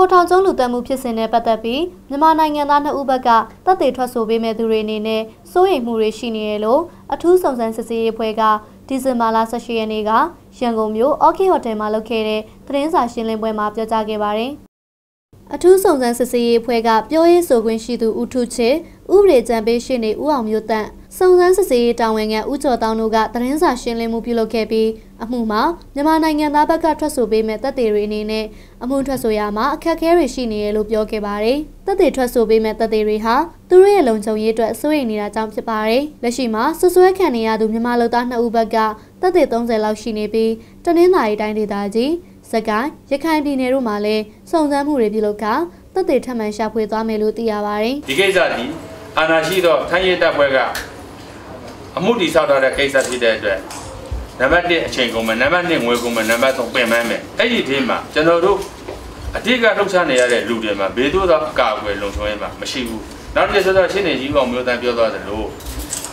ခိုထောင်ကျုံးလူတက်မှုဖြစ်စဉ်နဲ့ပတ်သက်ပြီးမြန်မာနိုင်ငံသားနှစ်ဦးဘက်ကတပ်တွေထွက်ဆိုပေးမဲ့သူတွေအနေနဲ့စိုးရိမ်မှုတွေရှိနေတယ်လို့အထူးစုံစမ်းစစ်ဆေးရေးဖွဲ့ကဒီဇင်ဘာလ18ရက်နေ့ကရန်ကုန်မြို့အော်ကီဟိုတယ်မှာလုပ်ခဲ့တဲ့သတင်းစာရှင်းလင်းပွဲမှာပြောကြားခဲ့ပါတယ်။အထူးစုံစမ်းစစ်ဆေးရေးဖွဲ့ကပြောရေးဆိုခွင့်ရှိသူဦးထုချေဥပဒေကြံပေးရှင်းနေဦးအောင်မျိုးတန့် စုံစမ်းစစ်ဆေးရေးတာဝန်ခံဦးကျော်တောင်းတို့ကသတင်းစာရှင်းလင်းမှုပြုလုပ်ခဲ့ပြီးအမှုမှာမြန်မာနိုင်ငံသားဘက်ကထွက်ဆိုပေးမဲ့တပ်တွေတွေအနေနဲ့အမှုထွက်ဆိုရမှာအခက်အခဲတွေရှိနေရလို့ပြောခဲ့ပါတယ်။တပ်တွေထွက်ဆိုပေးမဲ့တပ်တွေဟာသူတို့ရဲ့လုံခြုံရေးအတွက်စိုးရိမ်နေတာကြောင့်ဖြစ်ပါတယ်။လက်ရှိမှာဆွဆွဲခံနေရသူမြန်မာလူသား2ဦးဘက်ကတပ်တွေ30လောက်ရှိနေပြီးတနင်္သာရီတိုင်းဒေသကြီးစကိုင်းရခိုင်ပြည်နယ်တို့မှာလည်းစုံစမ်းမှုတွေပြုလုပ်ကတပ်တွေထပ်မံရှာဖွေသွားမယ်လို့သိရပါတယ်။ဒီကိစ္စဒီအာဏာရှိသောထိုင်းရဲတပ်ဖွဲ့က အမှုတည်ဆောက်ထားတဲ့ကိစ္စဖြစ်တဲ့အတွက်နံပါတ်1အချိန်ကုန်မယ်နံပါတ်2ငွေကုန်မယ်နံပါတ်3ပင်ပန်းမယ်အဲ့ဒီဒီမှာကျွန်တော်တို့အတိတ်ကလှုပ်ရှားနေရတဲ့လူတွေမှာဘေးသို့သောအကာအကွယ်လုံခြုံရေးမှာမရှိဘူးနောက်တစ်ချက်ဆိုတော့ရှင်းနေကြီးကောင်မျိုးသားပြောသွားသလို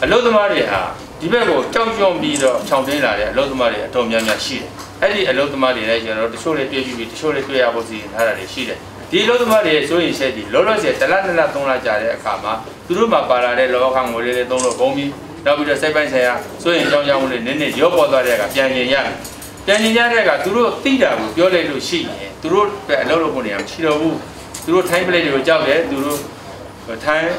အလုသမားတွေဟာဒီဘက်ကိုကြောက်ရွံ့ပြီးတော့ခြောက်တင်းလာတဲ့အလုသမားတွေအတော်များများရှိတယ်အဲ့ဒီအလုသမားတွေလည်းကျွန်တော်တို့တချို့လေးတွေ့ပြီးတချို့လေးတွေ့ရဖို့စီစဉ်ထားတာတွေရှိတယ်ဒီအလုသမားတွေရဲ့စိုးရင်ချက်ဒီလောလောဆယ်တလနှစ်လသုံးလကြာတဲ့အခါမှာသူတို့မှာပါလာတဲ့လောကငွေလေးတွေသုံးလို့ဘုံပြီး နောက်ပြီးတော့စိတ်ပိုင်းဆိုင်ရာစိုးရင်ကြောင်းကြောင်းလေးနည်းနည်းရောပေါ်သွားတဲ့အခါပြန်ကျင်ရတယ်ပြန်ကျင်ရတဲ့အခါသူတို့သိတာကိုပြောလိုက်လို့ရှိရင်သူတို့ပဲအလုပ်လုပ်ဖို့နေရာမရှိတော့ဘူးသူတို့ time plate တွေကိုကြောက်တယ်သူတို့ time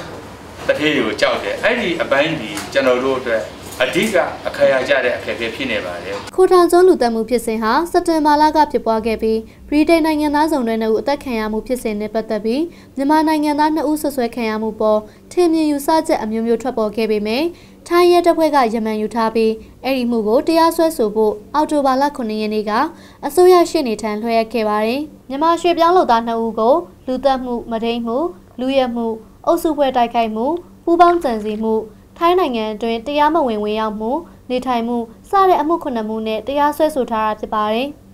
တထေးတွေကိုကြောက်တယ်အဲ့ဒီအပိုင်းဒီကျွန်တော်တို့အတွက်အဓိကအခရာကြတဲ့အခက်အခဲဖြစ်နေပါတယ်။ခိုထောင်ကျွန်းလူတက်မှုဖြစ်စဉ်ဟာစက်တင်ဘာလကဖြစ်ပွားခဲ့ပြီးဗြိတိန်နိုင်ငံသားစုံတွေနဲ့အသက်ခံရမှုဖြစ်စဉ်နဲ့ပတ်သက်ပြီးမြန်မာနိုင်ငံသား2ဦးဆွဆွဲခံရမှုပေါ်ထင်မြင်ယူဆချက်အမျိုးမျိုးထွက်ပေါ်ခဲ့ပေမဲ့ ထိုင်းရဲတပ်ဖွဲ့ကယမန်ယူထားပြီးအဲ့ဒီမှုကိုတရားစွဲဆိုဖို့အော်တိုဘာလ9ရက်နေ့ကအစိုးရရှေ့နေထံလွှဲခဲ့ပါတယ်။မြန်မာရွှေပြောင်းလုပ်သား2ဦးကိုလူသက်မှုမဒိန်မှုလူရဲမှုအုပ်စုဖွဲ့တိုက်ခိုက်မှုပူးပေါင်းကြံစည်မှုထိုင်းနိုင်ငံအတွင်းတရားမဝင်ဝင်ရောက်မှုနေထိုင်မှုစတဲ့အမှုခုနှစ်မှုနဲ့တရားစွဲဆိုထားတာဖြစ်ပါတယ်။